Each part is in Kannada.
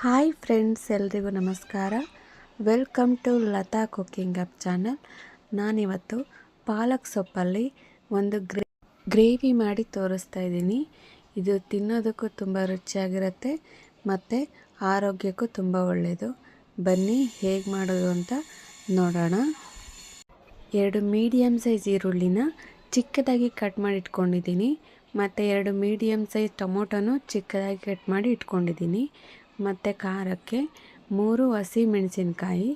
ಹಾಯ್ ಫ್ರೆಂಡ್ಸ್ ಎಲ್ರಿಗೂ ನಮಸ್ಕಾರ. Welcome to Lata cooking up channel ನಾನಿವತ್ತು ಪಾಲಕ್ ಸೊಪ್ಪಲ್ಲಿ ಒಂದು ಗ್ರೇ, ಗ್ರೇವಿ ಮಾಡಿ ತೋರಿಸ್ತಾ ಇದ್ದೀನಿ. ಇದು ತಿನ್ನೋದಕ್ಕೂ ತುಂಬ ರುಚಿಯಾಗಿರುತ್ತೆ ಮತ್ತು ಆರೋಗ್ಯಕ್ಕೂ ತುಂಬ ಒಳ್ಳೆಯದು ಬನ್ನಿ ಹೇಗೆ ಮಾಡೋದು ಅಂತ ನೋಡೋಣ. ಎರಡು ಮೀಡಿಯಮ್ ಸೈಜ್ ಈರುಳ್ಳಿನ ಚಿಕ್ಕದಾಗಿ ಕಟ್ ಮಾಡಿ ಇಟ್ಕೊಂಡಿದ್ದೀನಿ. ಮತ್ತು ಎರಡು ಮೀಡಿಯಮ್ ಸೈಜ್ ಟೊಮೊಟೊನು ಚಿಕ್ಕದಾಗಿ ಕಟ್ ಮಾಡಿ ಇಟ್ಕೊಂಡಿದ್ದೀನಿ. ಮತ್ತು ಖಾರಕ್ಕೆ ಮೂರು ಹಸಿ ಮೆಣಸಿನ್ಕಾಯಿ,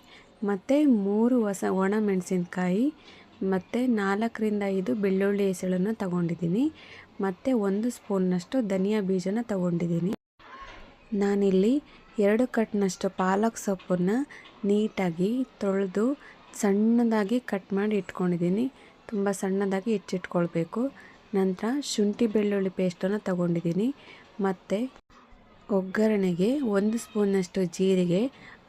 ಮತ್ತು ಮೂರು ಹೊಸ ಒಣ ಮೆಣಸಿನ್ಕಾಯಿ, ಮತ್ತು ನಾಲ್ಕರಿಂದ ಐದು ಬೆಳ್ಳುಳ್ಳಿ ಹೆಸಳನ್ನು ತಗೊಂಡಿದ್ದೀನಿ. ಮತ್ತು ಒಂದು ಸ್ಪೂನ್ನಷ್ಟು ಧನಿಯಾ ಬೀಜನ ತಗೊಂಡಿದ್ದೀನಿ. ನಾನಿಲ್ಲಿ ಎರಡು ಕಟ್ನಷ್ಟು ಪಾಲಕ್ ಸೊಪ್ಪನ್ನು ನೀಟಾಗಿ ತೊಳೆದು ಸಣ್ಣದಾಗಿ ಕಟ್ ಮಾಡಿ ಇಟ್ಕೊಂಡಿದ್ದೀನಿ. ತುಂಬ ಸಣ್ಣದಾಗಿ ಹೆಚ್ಚಿಟ್ಕೊಳ್ಬೇಕು. ನಂತರ ಶುಂಠಿ ಬೆಳ್ಳುಳ್ಳಿ ಪೇಸ್ಟನ್ನು ತಗೊಂಡಿದ್ದೀನಿ. ಮತ್ತು ಒಗ್ಗರಣೆಗೆ ಒಂದು ಸ್ಪೂನಷ್ಟು ಜೀರಿಗೆ,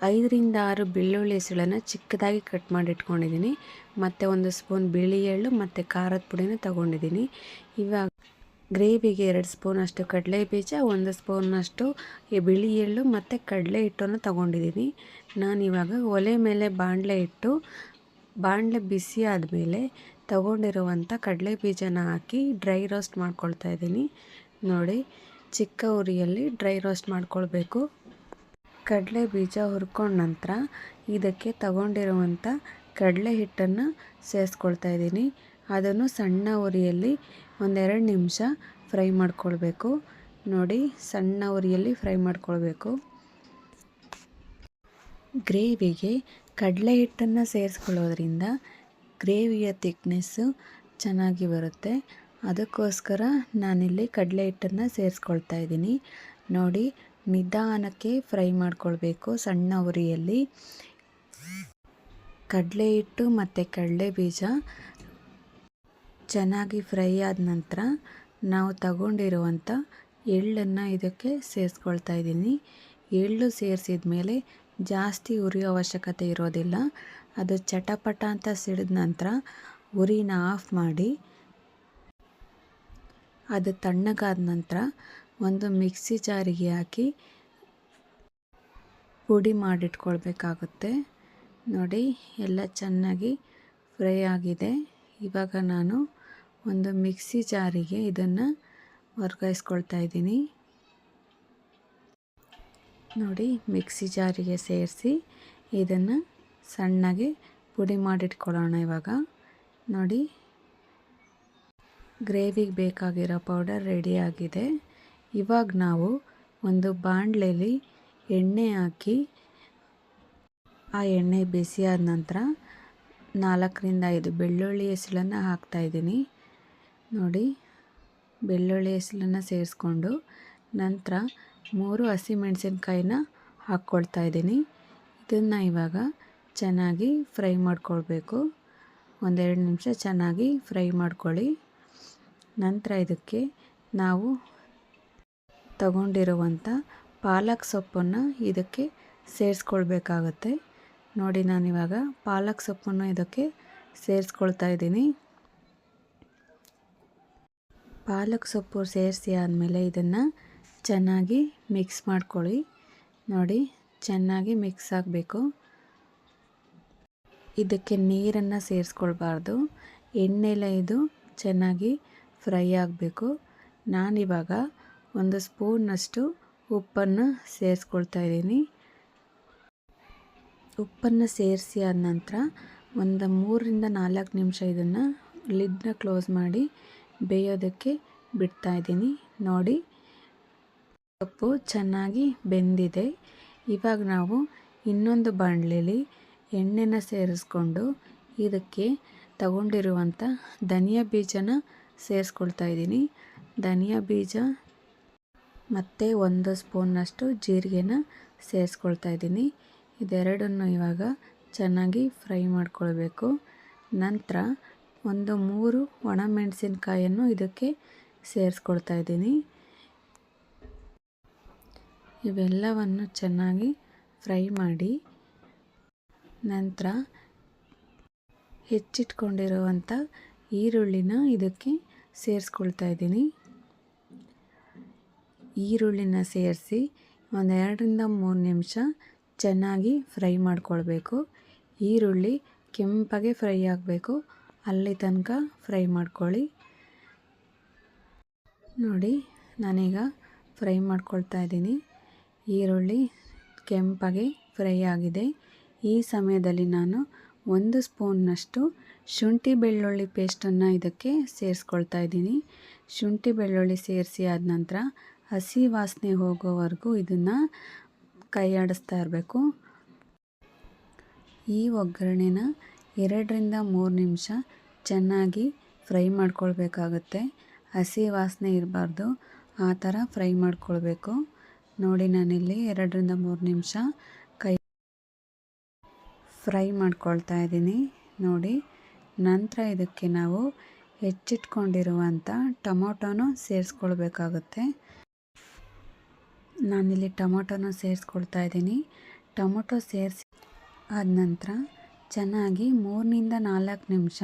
ಐದರಿಂದ ಆರು ಬೆಳ್ಳುಳ್ಳಿ ಹೆಸಳನ್ನು ಚಿಕ್ಕದಾಗಿ ಕಟ್ ಮಾಡಿ ಇಟ್ಕೊಂಡಿದ್ದೀನಿ. ಮತ್ತು ಒಂದು ಸ್ಪೂನ್ ಬಿಳಿ ಎಳ್ಳು ಮತ್ತು ಖಾರದ ಪುಡಿನ ತಗೊಂಡಿದ್ದೀನಿ. ಇವಾಗ ಗ್ರೇವಿಗೆ ಎರಡು ಸ್ಪೂನಷ್ಟು ಕಡಲೆ ಬೀಜ ಒಂದು ಸ್ಪೂನಷ್ಟು ಬಿಳಿ ಎಳ್ಳು ಮತ್ತು ಕಡಲೆ ಹಿಟ್ಟನ್ನು ತಗೊಂಡಿದ್ದೀನಿ. ನಾನಿವಾಗ ಒಲೆ ಮೇಲೆ ಬಾಣಲೆ ಇಟ್ಟು ಬಾಣಲೆ ಬಿಸಿ ಆದಮೇಲೆ ತಗೊಂಡಿರುವಂಥ ಕಡಲೆ ಬೀಜನ ಹಾಕಿ ಡ್ರೈ ರೋಸ್ಟ್ ಮಾಡ್ಕೊಳ್ತಾ ಇದ್ದೀನಿ. ನೋಡಿ, ಚಿಕ್ಕ ಉರಿಯಲ್ಲಿ ಡ್ರೈ ರೋಸ್ಟ್ ಮಾಡ್ಕೊಳ್ಬೇಕು. ಕಡಲೆ ಬೀಜ ಹುರ್ಕೊಂಡ ನಂತರ ಇದಕ್ಕೆ ತಗೊಂಡಿರುವಂಥ ಕಡಲೆ ಹಿಟ್ಟನ್ನು ಸೇರಿಸ್ಕೊಳ್ತಾ ಇದ್ದೀನಿ. ಅದನ್ನು ಸಣ್ಣ ಉರಿಯಲ್ಲಿ ಒಂದೆರಡು ನಿಮಿಷ ಫ್ರೈ ಮಾಡ್ಕೊಳ್ಬೇಕು. ನೋಡಿ, ಸಣ್ಣ ಉರಿಯಲ್ಲಿ ಫ್ರೈ ಮಾಡ್ಕೊಳ್ಬೇಕು. ಗ್ರೇವಿಗೆ ಕಡಲೆ ಹಿಟ್ಟನ್ನು ಸೇರಿಸ್ಕೊಳ್ಳೋದ್ರಿಂದ ಗ್ರೇವಿಯ ತಿಕ್ನೆಸ್ಸು ಚೆನ್ನಾಗಿ ಬರುತ್ತೆ. ಅದಕ್ಕೋಸ್ಕರ ನಾನಿಲ್ಲಿ ಕಡಲೆ ಹಿಟ್ಟನ್ನು ಸೇರಿಸ್ಕೊಳ್ತಾ ಇದ್ದೀನಿ. ನೋಡಿ, ನಿಧಾನಕ್ಕೆ ಫ್ರೈ ಮಾಡ್ಕೊಳ್ಬೇಕು ಸಣ್ಣ ಉರಿಯಲ್ಲಿ. ಕಡಲೆ ಹಿಟ್ಟು ಮತ್ತು ಕಡಲೆ ಬೀಜ ಚೆನ್ನಾಗಿ ಫ್ರೈ ಆದ ನಂತರ ನಾವು ತಗೊಂಡಿರುವಂಥ ಎಳ್ಳನ್ನು ಇದಕ್ಕೆ ಸೇರಿಸ್ಕೊಳ್ತಾ ಇದ್ದೀನಿ. ಎಳ್ಳು ಸೇರಿಸಿದ ಮೇಲೆ ಜಾಸ್ತಿ ಉರಿಯೋ ಅವಶ್ಯಕತೆ ಇರೋದಿಲ್ಲ. ಅದು ಚಟಪಟ ಅಂತ ಸಿಡಿದ ನಂತರ ಉರಿನ ಆಫ್ ಮಾಡಿ ಅದು ತಣ್ಣಗಾದ ನಂತರ ಒಂದು ಮಿಕ್ಸಿ ಜಾರಿಗೆ ಹಾಕಿ ಪುಡಿ ಮಾಡಿಟ್ಕೊಳ್ಬೇಕಾಗುತ್ತೆ. ನೋಡಿ, ಎಲ್ಲ ಚೆನ್ನಾಗಿ ಫ್ರೈ ಆಗಿದೆ. ಇವಾಗ ನಾನು ಒಂದು ಮಿಕ್ಸಿ ಜಾರಿಗೆ ಇದನ್ನು ವರ್ಗಾಯಿಸ್ಕೊಳ್ತಾ ಇದ್ದೀನಿ. ನೋಡಿ, ಮಿಕ್ಸಿ ಜಾರಿಗೆ ಸೇರಿಸಿ ಇದನ್ನು ಸಣ್ಣಗೆ ಪುಡಿ ಮಾಡಿಟ್ಕೊಳ್ಳೋಣ ಇವಾಗ. ನೋಡಿ, ಗ್ರೇವಿಗೆ ಬೇಕಾಗಿರೋ ಪೌಡರ್ ರೆಡಿಯಾಗಿದೆ ಇವಾಗ ನಾವು ಒಂದು ಬಾಣಲೆಯಲ್ಲಿ ಎಣ್ಣೆ ಹಾಕಿ, ಆ ಎಣ್ಣೆ ಬಿಸಿಯಾದ ನಂತರ ನಾಲ್ಕರಿಂದ ಐದು ಬೆಳ್ಳುಳ್ಳಿ ಹೆಸಳನ್ನು ಹಾಕ್ತಾಯಿದ್ದೀನಿ ನೋಡಿ, ಬೆಳ್ಳುಳ್ಳಿ ಹೆಸಲನ್ನು ಸೇರಿಸ್ಕೊಂಡು ನಂತರ ಮೂರು ಹಸಿಮೆಣಸಿನ್ಕಾಯಿನ ಹಾಕ್ಕೊಳ್ತಾ ಇದ್ದೀನಿ. ಇದನ್ನು ಇವಾಗ ಚೆನ್ನಾಗಿ ಫ್ರೈ ಮಾಡ್ಕೊಳ್ಬೇಕು. ಒಂದೆರಡು ನಿಮಿಷ ಚೆನ್ನಾಗಿ ಫ್ರೈ ಮಾಡ್ಕೊಳ್ಳಿ. ನಂತರ ಇದಕ್ಕೆ ನಾವು ತಗೊಂಡಿರುವಂಥ ಪಾಲಕ್ ಸೊಪ್ಪನ್ನು ಇದಕ್ಕೆ ಸೇರಿಸ್ಕೊಳ್ಬೇಕಾಗತ್ತೆ. ನೋಡಿ, ನಾನಿವಾಗ ಪಾಲಕ್ ಸೊಪ್ಪನ್ನು ಇದಕ್ಕೆ ಸೇರಿಸ್ಕೊಳ್ತಾ ಇದ್ದೀನಿ. ಪಾಲಕ್ ಸೊಪ್ಪು ಸೇರಿಸಿ ಆದಮೇಲೆ ಇದನ್ನು ಚೆನ್ನಾಗಿ ಮಿಕ್ಸ್ ಮಾಡ್ಕೊಳ್ಳಿ. ನೋಡಿ, ಚೆನ್ನಾಗಿ ಮಿಕ್ಸ್ ಆಗಬೇಕು. ಇದಕ್ಕೆ ನೀರನ್ನು ಸೇರಿಸ್ಕೊಳ್ಬಾರ್ದು. ಎಣ್ಣೆಲೆ ಇದು ಚೆನ್ನಾಗಿ ಫ್ರೈ ಆಗಬೇಕು. ನಾನಿವಾಗ ಒಂದು ಸ್ಪೂನಷ್ಟು ಉಪ್ಪನ್ನು ಸೇರಿಸ್ಕೊಳ್ತಾ ಇದ್ದೀನಿ. ಉಪ್ಪನ್ನು ಸೇರಿಸಿ ಆದ ನಂತರ ಒಂದು ಮೂರರಿಂದ ನಾಲ್ಕು ನಿಮಿಷ ಇದನ್ನು ಲಿಡ್ನ ಕ್ಲೋಸ್ ಮಾಡಿ ಬೇಯೋದಕ್ಕೆ ಬಿಡ್ತಾ ಇದ್ದೀನಿ. ನೋಡಿ, ಸೊಪ್ಪು ಚೆನ್ನಾಗಿ ಬೆಂದಿದೆ. ಇವಾಗ ನಾವು ಇನ್ನೊಂದು ಬಾಣಲೆಯಲ್ಲಿ ಎಣ್ಣೆನ ಸೇರಿಸ್ಕೊಂಡು ಇದಕ್ಕೆ ತಗೊಂಡಿರುವಂಥ ಧನಿಯಾ ಬೀಜನ ಸೇರಿಸ್ಕೊಳ್ತಾ ಇದ್ದೀನಿ. ಧನಿಯಾ ಬೀಜ ಮತ್ತು ಒಂದು ಸ್ಪೂನ್ನಷ್ಟು ಜೀರಿಗೆನ ಸೇರಿಸ್ಕೊಳ್ತಾ ಇದ್ದೀನಿ. ಇದೆರಡನ್ನು ಇವಾಗ ಚೆನ್ನಾಗಿ ಫ್ರೈ ಮಾಡ್ಕೊಳ್ಬೇಕು. ನಂತರ ಒಂದು ಮೂರು ಒಣಮೆಣಸಿನ್ಕಾಯನ್ನು ಇದಕ್ಕೆ ಸೇರಿಸ್ಕೊಳ್ತಾ ಇದ್ದೀನಿ. ಇವೆಲ್ಲವನ್ನು ಚೆನ್ನಾಗಿ ಫ್ರೈ ಮಾಡಿ ನಂತರ ಹೆಚ್ಚಿಟ್ಕೊಂಡಿರುವಂಥ ಈರುಳ್ಳಿನ ಇದಕ್ಕೆ ಸೇರಿಸ್ಕೊಳ್ತಾ ಇದ್ದೀನಿ. ಈರುಳ್ಳಿನ ಸೇರಿಸಿ ಒಂದು ಎರಡರಿಂದ ಮೂರು ನಿಮಿಷ ಚೆನ್ನಾಗಿ ಫ್ರೈ ಮಾಡ್ಕೊಳ್ಬೇಕು. ಈರುಳ್ಳಿ ಕೆಂಪಗೆ ಫ್ರೈ ಆಗಬೇಕು. ಅಲ್ಲಿ ತನಕ ಫ್ರೈ ಮಾಡ್ಕೊಳ್ಳಿ. ನೋಡಿ, ನಾನೀಗ ಫ್ರೈ ಮಾಡ್ಕೊಳ್ತಾ ಇದ್ದೀನಿ. ಈರುಳ್ಳಿ ಕೆಂಪಾಗಿ ಫ್ರೈ ಆಗಿದೆ. ಈ ಸಮಯದಲ್ಲಿ ನಾನು ಒಂದು ಸ್ಪೂನ್ನಷ್ಟು ಶುಂಠಿ ಬೆಳ್ಳುಳ್ಳಿ ಪೇಸ್ಟನ್ನು ಇದಕ್ಕೆ ಸೇರಿಸ್ಕೊಳ್ತಾ ಇದ್ದೀನಿ. ಶುಂಠಿ ಬೆಳ್ಳುಳ್ಳಿ ಸೇರಿಸಿ ಆದ ನಂತರ ಹಸಿ ವಾಸನೆ ಹೋಗೋವರೆಗೂ ಇದನ್ನು ಕೈಯಾಡಿಸ್ತಾ ಇರಬೇಕು. ಈ ಒಗ್ಗರಣೆನ ಎರಡರಿಂದ ಮೂರು ನಿಮಿಷ ಚೆನ್ನಾಗಿ ಫ್ರೈ ಮಾಡ್ಕೊಳ್ಬೇಕಾಗುತ್ತೆ. ಹಸಿ ವಾಸನೆ ಇರಬಾರ್ದು. ಆ ಥರ ಫ್ರೈ ಮಾಡ್ಕೊಳ್ಬೇಕು. ನೋಡಿ ನಾನಿಲ್ಲಿ ಎರಡರಿಂದ ಮೂರು ನಿಮಿಷ ಕೈ ಫ್ರೈ ಮಾಡ್ಕೊಳ್ತಾ ಇದ್ದೀನಿ. ನೋಡಿ, ನಂತರ ಇದಕ್ಕೆ ನಾವು ಹೆಚ್ಚಿಟ್ಕೊಂಡಿರುವಂಥ ಟೊಮೊಟೊನೂ ಸೇರಿಸ್ಕೊಳ್ಬೇಕಾಗುತ್ತೆ. ನಾನಿಲ್ಲಿ ಟೊಮೊಟೊನ ಸೇರಿಸ್ಕೊಳ್ತಾ ಇದ್ದೀನಿ. ಟೊಮೊಟೊ ಸೇರಿಸಿ ಆದ ನಂತರ ಚೆನ್ನಾಗಿ ಮೂರರಿಂದ ನಾಲ್ಕು ನಿಮಿಷ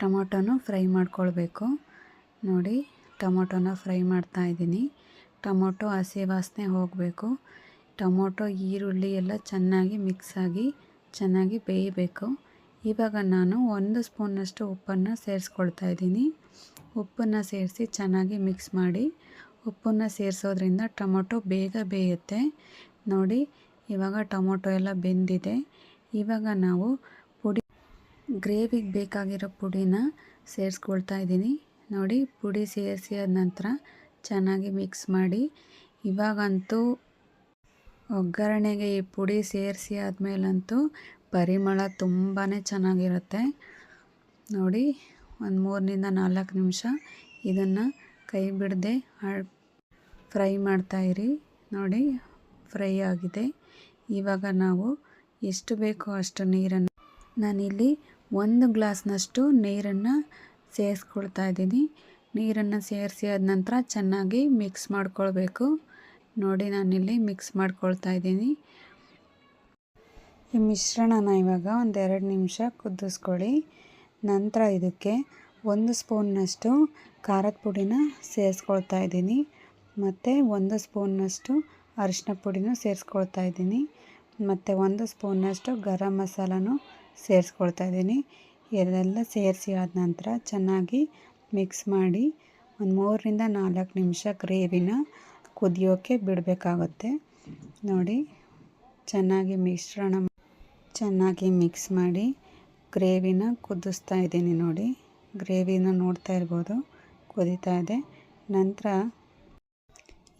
ಟೊಮೊಟೊನ ಫ್ರೈ ಮಾಡ್ಕೊಳ್ಬೇಕು. ನೋಡಿ, ಟೊಮೊಟೊನ ಫ್ರೈ ಮಾಡ್ತಾ ಇದ್ದೀನಿ. ಟೊಮೊಟೊ ಹಸಿ ವಾಸನೆ ಹೋಗಬೇಕು. ಟೊಮೊಟೊ, ಈರುಳ್ಳಿ ಎಲ್ಲ ಚೆನ್ನಾಗಿ ಮಿಕ್ಸ್ ಆಗಿ ಚೆನ್ನಾಗಿ ಬೇಯಬೇಕು. ಇವಾಗ ನಾನು ಒಂದು ಸ್ಪೂನಷ್ಟು ಉಪ್ಪನ್ನು ಸೇರಿಸ್ಕೊಳ್ತಾ ಇದ್ದೀನಿ. ಉಪ್ಪನ್ನು ಸೇರಿಸಿ ಚೆನ್ನಾಗಿ ಮಿಕ್ಸ್ ಮಾಡಿ ಉಪ್ಪನ್ನು ಸೇರಿಸೋದ್ರಿಂದ ಟೊಮೊಟೊ ಬೇಗ ಬೇಯುತ್ತೆ. ನೋಡಿ, ಇವಾಗ ಟೊಮೊಟೊ ಎಲ್ಲ ಬೆಂದಿದೆ. ಇವಾಗ ನಾವು ಪುಡಿ, ಗ್ರೇವಿಗೆ ಬೇಕಾಗಿರೋ ಪುಡಿನ ಸೇರಿಸ್ಕೊಳ್ತಾ ಇದ್ದೀನಿ. ನೋಡಿ, ಪುಡಿ ಸೇರಿಸಿ ನಂತರ ಚೆನ್ನಾಗಿ ಮಿಕ್ಸ್ ಮಾಡಿ, ಇವಾಗಂತೂ ಒಗ್ಗರಣೆಗೆ ಈ ಪುಡಿ ಸೇರಿಸಿ ಆದಮೇಲಂತೂ ಪರಿಮಳ ತುಂಬಾ ಚೆನ್ನಾಗಿರುತ್ತೆ. ನೋಡಿ, ಒಂದು ಮೂರರಿಂದ ನಾಲ್ಕು ನಿಮಿಷ ಇದನ್ನು ಕೈ ಬಿಡದೆ ಫ್ರೈ ಮಾಡ್ತಾಯಿರಿ ನೋಡಿ, ಫ್ರೈ ಆಗಿದೆ. ಇವಾಗ ನಾವು ಎಷ್ಟು ಬೇಕೋ ಅಷ್ಟು ನೀರನ್ನು ನಾನಿಲ್ಲಿ ಒಂದು ಗ್ಲಾಸ್ನಷ್ಟು ನೀರನ್ನು ಸೇರಿಸ್ಕೊಳ್ತಾ ಇದ್ದೀನಿ. ನೀರನ್ನು ಸೇರಿಸಿ ಆದ ನಂತರ ಚೆನ್ನಾಗಿ ಮಿಕ್ಸ್ ಮಾಡ್ಕೊಳ್ಬೇಕು. ನೋಡಿ ನಾನಿಲ್ಲಿ ಮಿಕ್ಸ್ ಮಾಡ್ಕೊಳ್ತಾ ಇದ್ದೀನಿ. ಈ ಮಿಶ್ರಣನ ಇವಾಗ ಒಂದೆರಡು ನಿಮಿಷ ಕುದಿಸ್ಕೊಳ್ಳಿ. ನಂತರ ಇದಕ್ಕೆ ಒಂದು ಸ್ಪೂನ್ನಷ್ಟು ಖಾರದ ಪುಡಿನ ಸೇರಿಸ್ಕೊಳ್ತಾ ಇದ್ದೀನಿ. ಮತ್ತು ಒಂದು ಸ್ಪೂನ್ನಷ್ಟು ಅರಿಶಿನ ಪುಡಿನೂ ಸೇರಿಸ್ಕೊಳ್ತಾ ಇದ್ದೀನಿ. ಮತ್ತು ಒಂದು ಸ್ಪೂನಷ್ಟು ಗರಂ ಮಸಾಲನೂ ಸೇರಿಸ್ಕೊಳ್ತಾ ಇದ್ದೀನಿ. ಇದೆಲ್ಲ ಸೇರಿಸಿ ಆದ ನಂತರ ಚೆನ್ನಾಗಿ ಮಿಕ್ಸ್ ಮಾಡಿ ಒಂದು ಮೂರರಿಂದ ನಾಲ್ಕು ನಿಮಿಷ ಗ್ರೇವಿನ ಕುದಿಯೋಕ್ಕೆ ಬಿಡಬೇಕಾಗುತ್ತೆ. ನೋಡಿ, ಚೆನ್ನಾಗಿ ಮಿಶ್ರಣ ಚೆನ್ನಾಗಿ ಮಿಕ್ಸ್ ಮಾಡಿ ಗ್ರೇವಿನ ಕುದಿಸ್ತಾ ಇದ್ದೀನಿ ನೋಡಿ. ಗ್ರೇವಿನ ನೋಡ್ತಾ ಇರ್ಬೋದು, ಕುದೀತಾ ಇದೆ. ನಂತರ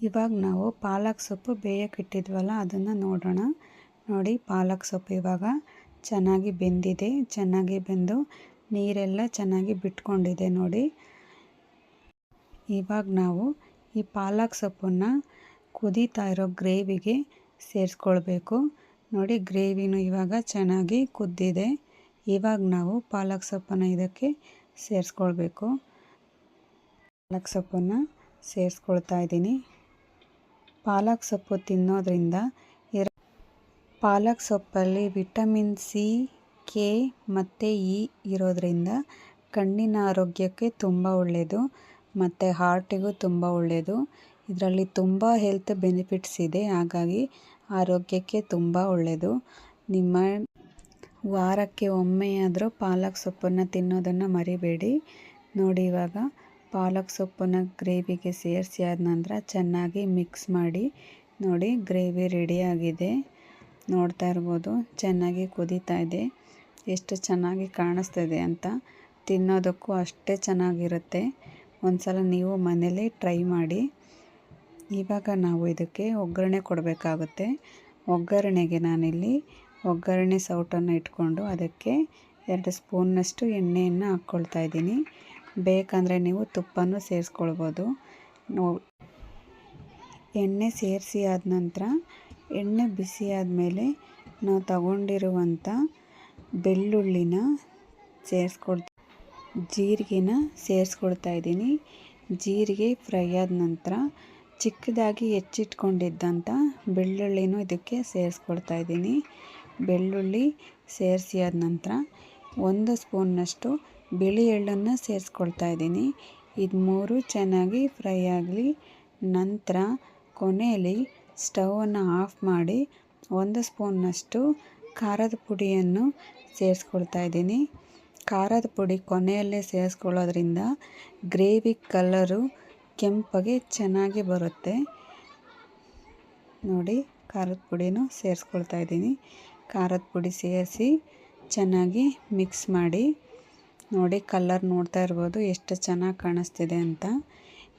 ಇವಾಗ ನಾವು ಪಾಲಕ್ ಸೊಪ್ಪು ಬೇಯಕ್ಕೆ ಇಟ್ಟಿದ್ವಲ್ಲ, ಅದನ್ನು ನೋಡೋಣ. ನೋಡಿ, ಪಾಲಕ್ ಸೊಪ್ಪು ಇವಾಗ ಚೆನ್ನಾಗಿ ಬೆಂದಿದೆ. ಚೆನ್ನಾಗಿ ಬೆಂದು ನೀರೆಲ್ಲ ಚೆನ್ನಾಗಿ ಬಿಟ್ಕೊಂಡಿದೆ ನೋಡಿ. ಇವಾಗ ನಾವು ಈ ಪಾಲಕ್ ಸೊಪ್ಪನ್ನು ಕುದೀತಾ ಇರೋ ಗ್ರೇವಿಗೆ ಸೇರಿಸ್ಕೊಳ್ಬೇಕು. ನೋಡಿ, ಗ್ರೇವಿನೂ ಇವಾಗ ಚೆನ್ನಾಗಿ ಕುದ್ದಿದೆ. ಇವಾಗ ನಾವು ಪಾಲಕ್ ಸೊಪ್ಪನ್ನು ಇದಕ್ಕೆ ಸೇರಿಸ್ಕೊಳ್ಬೇಕು. ಪಾಲಕ್ ಸೊಪ್ಪನ್ನು ಸೇರಿಸ್ಕೊಳ್ತಾ ಇದ್ದೀನಿ. ಪಾಲಕ್ ಸೊಪ್ಪು ತಿನ್ನೋದ್ರಿಂದ ಪಾಲಕ್ ಸೊಪ್ಪಲ್ಲಿ ವಿಟಮಿನ್ ಸಿ, ಕೆ ಮತ್ತು ಇ ಇರೋದ್ರಿಂದ ಕಣ್ಣಿನ ಆರೋಗ್ಯಕ್ಕೆ ತುಂಬ ಒಳ್ಳೆಯದು ಮತ್ತು ಹಾರ್ಟಿಗೂ ತುಂಬ ಒಳ್ಳೆಯದು ಇದರಲ್ಲಿ ತುಂಬ ಹೆಲ್ತ್ ಬೆನಿಫಿಟ್ಸ್ ಇದೆ, ಹಾಗಾಗಿ ಆರೋಗ್ಯಕ್ಕೆ ತುಂಬ ಒಳ್ಳೆಯದು ನಿಮ್ಮ ವಾರಕ್ಕೆ ಒಮ್ಮೆಯಾದರೂ ಪಾಲಕ್ ಸೊಪ್ಪನ್ನು ತಿನ್ನೋದನ್ನು ಮರಿಬೇಡಿ. ನೋಡಿ ಇವಾಗ, ಪಾಲಕ್ ಸೊಪ್ಪನ್ನು ಗ್ರೇವಿಗೆ ಸೇರಿಸಿ ಆದ ನಂತರ ಚೆನ್ನಾಗಿ ಮಿಕ್ಸ್ ಮಾಡಿ ನೋಡಿ ಗ್ರೇವಿ ರೆಡಿಯಾಗಿದೆ ನೋಡ್ತಾ ಇರ್ಬೋದು. ಚೆನ್ನಾಗಿ ಕುದೀತಾ ಇದೆ. ಎಷ್ಟು ಚೆನ್ನಾಗಿ ಕಾಣಿಸ್ತಿದೆ ಅಂತ ತಿನ್ನೋದಕ್ಕೂ ಅಷ್ಟೇ ಚೆನ್ನಾಗಿರುತ್ತೆ. ಒಂದು ಸಲ ನೀವು ಮನೇಲಿ ಟ್ರೈ ಮಾಡಿ. ಇವಾಗ ನಾವು ಇದಕ್ಕೆ ಒಗ್ಗರಣೆ ಕೊಡಬೇಕಾಗುತ್ತೆ. ಒಗ್ಗರಣೆಗೆ ನಾನಿಲ್ಲಿ ಒಗ್ಗರಣೆ ಸೌಟನ್ನು ಇಟ್ಕೊಂಡು ಅದಕ್ಕೆ ಎರಡು ಸ್ಪೂನ್ನಷ್ಟು ಎಣ್ಣೆಯನ್ನು ಹಾಕ್ಕೊಳ್ತಾ ಇದ್ದೀನಿ. ಬೇಕಂದರೆ ನೀವು ತುಪ್ಪನೂ ಸೇರಿಸ್ಕೊಳ್ಬೋದು. ಎಣ್ಣೆ ಸೇರಿಸಿ ಆದ ನಂತರ ಎಣ್ಣೆ ಬಿಸಿ ಆದಮೇಲೆ ನಾವು ತಗೊಂಡಿರುವಂಥ ಬೆಳ್ಳುಳ್ಳಿನ ಸೇರಿಸ್ಕೊಡ್ತ ಜೀರಿಗೆನ ಸೇರಿಸ್ಕೊಳ್ತಾ ಇದ್ದೀನಿ. ಜೀರಿಗೆ ಫ್ರೈ ಆದ ನಂತರ ಚಿಕ್ಕದಾಗಿ ಹೆಚ್ಚಿಟ್ಕೊಂಡಿದ್ದಂಥ ಬೆಳ್ಳುಳ್ಳಿನೂ ಇದಕ್ಕೆ ಸೇರಿಸ್ಕೊಳ್ತಾ ಇದ್ದೀನಿ. ಬೆಳ್ಳುಳ್ಳಿ ಸೇರಿಸಿ ಆದ ನಂತರ ಒಂದು ಸ್ಪೂನ್ನಷ್ಟು ಬಿಳಿ ಎಳ್ಳನ್ನು ಸೇರಿಸ್ಕೊಳ್ತಾ ಇದ್ದೀನಿ. ಇದು ಮೂರು ಚೆನ್ನಾಗಿ ಫ್ರೈ ಆಗಲಿ. ನಂತರ ಕೊನೆಯಲ್ಲಿ ಸ್ಟವನ್ನು ಆಫ್ ಮಾಡಿ ಒಂದು ಸ್ಪೂನ್ನಷ್ಟು ಖಾರದ ಪುಡಿಯನ್ನು ಸೇರಿಸ್ಕೊಳ್ತಾ ಇದ್ದೀನಿ. ಖಾರದ ಪುಡಿ ಕೊನೆಯಲ್ಲೇ ಸೇರಿಸ್ಕೊಳ್ಳೋದ್ರಿಂದ ಗ್ರೇವಿ ಕಲ್ಲರು ಕೆಂಪಗೆ ಚೆನ್ನಾಗಿ ಬರುತ್ತೆ. ನೋಡಿ, ಖಾರದ ಪುಡಿನೂ ಸೇರಿಸ್ಕೊಳ್ತಾ ಇದ್ದೀನಿ. ಖಾರದ ಪುಡಿ ಸೇರಿಸಿ ಚೆನ್ನಾಗಿ ಮಿಕ್ಸ್ ಮಾಡಿ, ನೋಡಿ ಕಲರ್ ನೋಡ್ತಾ ಇರ್ಬೋದು ಎಷ್ಟು ಚೆನ್ನಾಗಿ ಕಾಣಿಸ್ತಿದೆ ಅಂತ.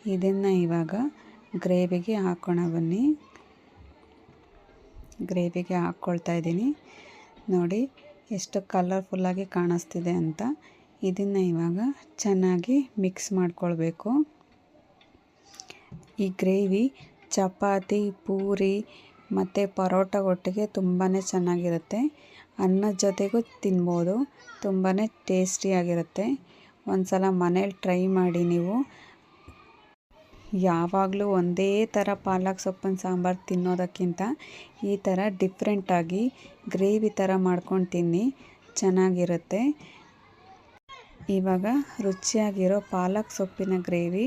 ಇದನ್ನು ಇವಾಗ ಗ್ರೇವಿಗೆ ಹಾಕೋಣ ಬನ್ನಿ. ಗ್ರೇವಿಗೆ ಹಾಕ್ಕೊಳ್ತಾ ಇದ್ದೀನಿ. ನೋಡಿ, ಎಷ್ಟು ಕಲರ್ಫುಲ್ಲಾಗಿ ಕಾಣಿಸ್ತಿದೆ ಅಂತ. ಇದನ್ನು ಇವಾಗ ಚೆನ್ನಾಗಿ ಮಿಕ್ಸ್ ಮಾಡ್ಕೊಳ್ಬೇಕು. ಈ ಗ್ರೇವಿ, ಚಪಾತಿ, ಪೂರಿ ಮತ್ತು ಪರೋಟ ಒಟ್ಟಿಗೆ ತುಂಬಾ ಚೆನ್ನಾಗಿರುತ್ತೆ. ಅನ್ನದ ಜೊತೆಗೂ ತಿನ್ಬೋದು. ತುಂಬಾ ಟೇಸ್ಟಿಯಾಗಿರುತ್ತೆ. ಒಂದು ಸಲ ಮನೇಲಿ ಟ್ರೈ ಮಾಡಿ ನೀವು. ಯಾವಾಗಲೂ ಒಂದೇ ಥರ ಪಾಲಕ್ ಸೊಪ್ಪಿನ ಸಾಂಬಾರು ತಿನ್ನೋದಕ್ಕಿಂತ ಈ ಥರ ಡಿಫ್ರೆಂಟಾಗಿ ಗ್ರೇವಿ ಥರ ಮಾಡ್ಕೊಂಡು ತಿನ್ನಿ. ಚೆನ್ನಾಗಿರುತ್ತೆ. ಇವಾಗ ರುಚಿಯಾಗಿರೋ ಪಾಲಕ್ ಸೊಪ್ಪಿನ ಗ್ರೇವಿ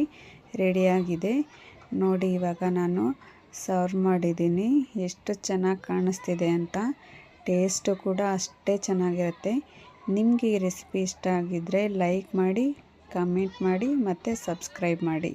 ರೆಡಿಯಾಗಿದೆ. ನೋಡಿ ಇವಾಗ ನಾನು ಸರ್ವ್ ಮಾಡಿದ್ದೀನಿ. ಎಷ್ಟು ಚೆನ್ನಾಗಿ ಕಾಣಿಸ್ತಿದೆ ಅಂತ. ಟೇಸ್ಟು ಕೂಡ ಅಷ್ಟೇ ಚೆನ್ನಾಗಿರುತ್ತೆ. ನಿಮಗೆ ಈ ರೆಸಿಪಿ ಇಷ್ಟ ಆಗಿದ್ದರೆ ಲೈಕ್ ಮಾಡಿ, ಕಮೆಂಟ್ ಮಾಡಿ, ಮತ್ತು ಸಬ್ಸ್ಕ್ರೈಬ್ ಮಾಡಿ.